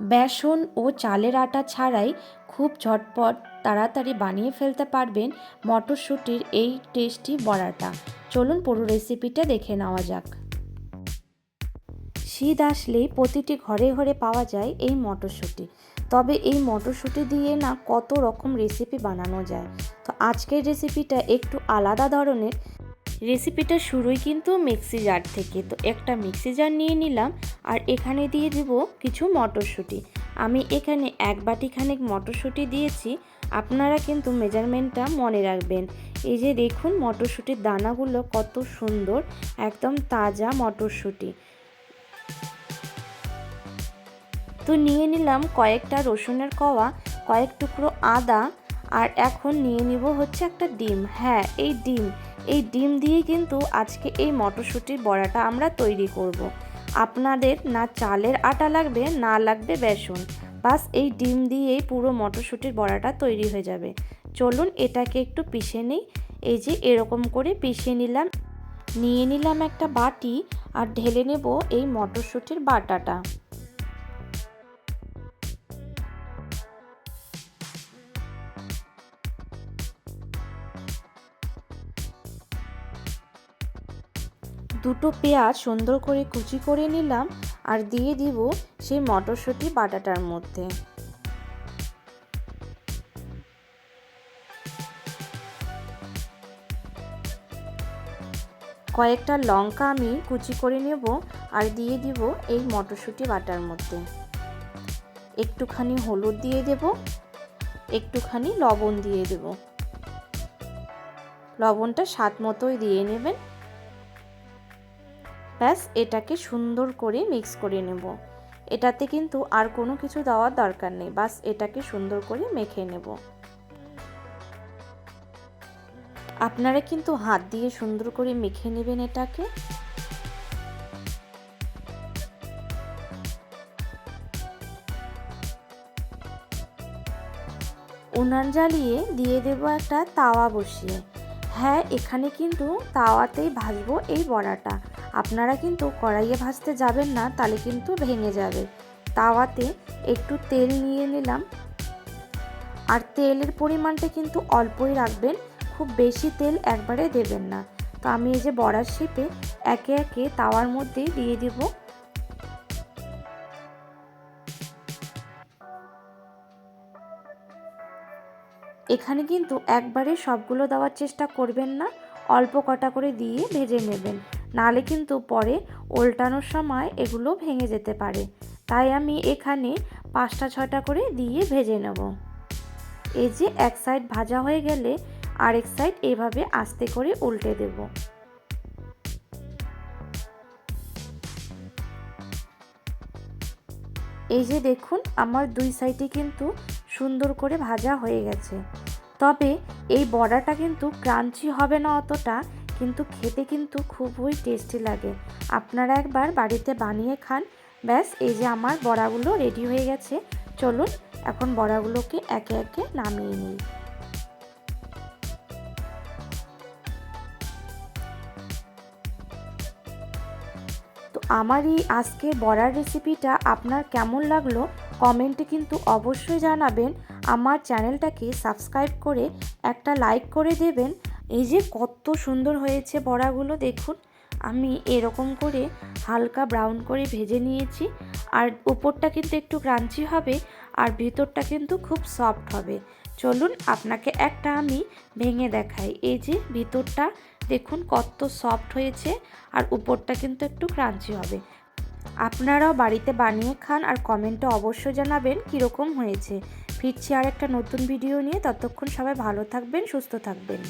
বেসন ও চালের আটা ছাড়াই খুব ঝটপট তাড়াতাড়ি বানিয়ে ফেলতে পারবেন মটরশুঁটির এই টেস্টি বড়াটা। চলুন পুরো রেসিপিটা দেখে নেওয়া যাক। শীত আসলেই প্রতিটি ঘরে ঘরে পাওয়া যায় এই মটরশুঁটি। তবে এই মটরশুঁটি দিয়ে না কত রকম রেসিপি বানানো যায়? তো আজকের রেসিপিটা একটু আলাদা ধরনের। রেসিপিটা শুরুই কিন্তু মিক্সি জার থেকে। তো একটা মিক্সি জার নিয়ে নিলাম আর এখানে দিয়ে দেব কিছু মটরশুঁটি। আমি এখানে এক বাটি খানেক মটরশুঁটি দিয়েছি। আপনারা কিন্তু মেজারমেন্টটা মনে রাখবেন। এই যে দেখুন মটরশুঁটির দানাগুলো কত সুন্দর, একদম তাজা মটরশুঁটি। তো নিয়ে নিলাম কয়েকটা রসুনের কওয়া কয়েক টুকরো আদা আর এখন নিয়ে নিব হচ্ছে একটা ডিম। হ্যাঁ এই ডিম। এই ডিম দিয়ে কিন্তু আজকে এই মটরশুঁটির বড়াটা আমরা তৈরি করব। আপনাদের না চালের আটা লাগবে, না লাগবে বেসন। বাস এই ডিম দিয়েই পুরো মটরশুঁটির বড়াটা তৈরি হয়ে যাবে। চলুন এটাকে একটু পিষে নিই। এই যে এরকম করে পিষে নিলাম। নিয়ে নিলাম একটা বাটি আর ঢেলে নেব এই মটরশুঁটির বাটাটা। দুটো পেঁয়াজ সুন্দর করে কুচি করে নিলাম আর দিয়ে দিব সেই মটরশুঁটি বাটাটার মধ্যে। কয়েকটা লঙ্কা আমি কুচি করে নেব আর দিয়ে দিব এই মটরশুঁটি বাটার মধ্যে। একটুখানি হলুদ দিয়ে দেব, একটুখানি লবণ দিয়ে দেব। লবণটা স্বাদ মতোই দিয়ে নেবেন। ব্যাস, এটাকে সুন্দর করে মিক্স করে নেব। এটাতে কিন্তু আর কোনো কিছু দেওয়ার দরকার নেই। বাস এটাকে সুন্দর করে মেখে নেব। আপনারা কিন্তু হাত দিয়ে সুন্দর করে মেখে নেবেন এটাকে। উনান জ্বালিয়ে দিয়ে দেব একটা তাওয়া বসিয়ে। হ্যাঁ এখানে কিন্তু তাওয়াতেই ভাজবো এই বড়াটা। আপনারা কিন্তু কড়াইয়ে ভাজতে যাবেন না তাহলে কিন্তু ভেঙে যাবে। তাওয়াতে একটু তেল নিয়ে নিলাম। আর তেলের পরিমাণটা কিন্তু অল্পই রাখবেন, খুব বেশি তেল একবারে দেবেন না। তো আমি এই যে বড়ার শিপে একে একে তাওয়ার মধ্যে দিয়ে দেব। এখানে কিন্তু একবারে সবগুলো দেওয়ার চেষ্টা করবেন না, অল্প কটা করে দিয়ে ভেজে নেবেন। নালে কিন্তু পরে ওল্টানোর সময় এগুলো ভেঙে যেতে পারে। তাই আমি এখানে পাঁচটা ছটা করে দিয়ে ভেজে নেব। এই যে এক সাইড ভাজা হয়ে গেলে আরেক সাইড এভাবে আস্তে করে উল্টে দেব। এই যে দেখুন, আমার দুই সাইডে কিন্তু সুন্দর করে ভাজা হয়ে গেছে। তবে এই বড়াটা কিন্তু ক্রাঞ্চি হবে না অতটা কিন্তু খেতে কিন্তু খুবই টেস্টি লাগে। আপনারা একবার বাড়িতে বানিয়ে খান। ব্যাস, এই যে আমার বড়াগুলো রেডি হয়ে গেছে। চলুন, এখন বড়াগুলোকে একে একে নামিয়ে নিই। তো আমার এই আজকে বড়ার রেসিপিটা আপনার কেমন লাগল? কমেন্টে কিন্তু অবশ্যই জানাবেন। আমার চ্যানেলটাকে সাবস্ক্রাইব করে একটা লাইক করে দেবেন। এই যে কত সুন্দর হয়েছে বড়াগুলো, দেখুন। আমি এরকম করে হালকা ব্রাউন করে ভেজে নিয়েছি। আর উপরটা কিন্তু একটু ক্রাঞ্চি হবে, আর ভিতরটা কিন্তু খুব সফট হবে। চলুন আপনাকে একটা আমি ভেঙে দেখাই। এই যে ভিতরটা, দেখুন কত সফট হয়েছে, আর উপরটা কিন্তু একটু ক্রাঞ্চি হবে। আপনারাও বাড়িতে বানিয়ে খান আর কমেন্টে অবশ্যই জানাবেন কীরকম হয়েছে। ফিরছি আর একটা নতুন ভিডিও নিয়ে। ততক্ষণ সবাই ভালো থাকবেন, সুস্থ থাকবেন।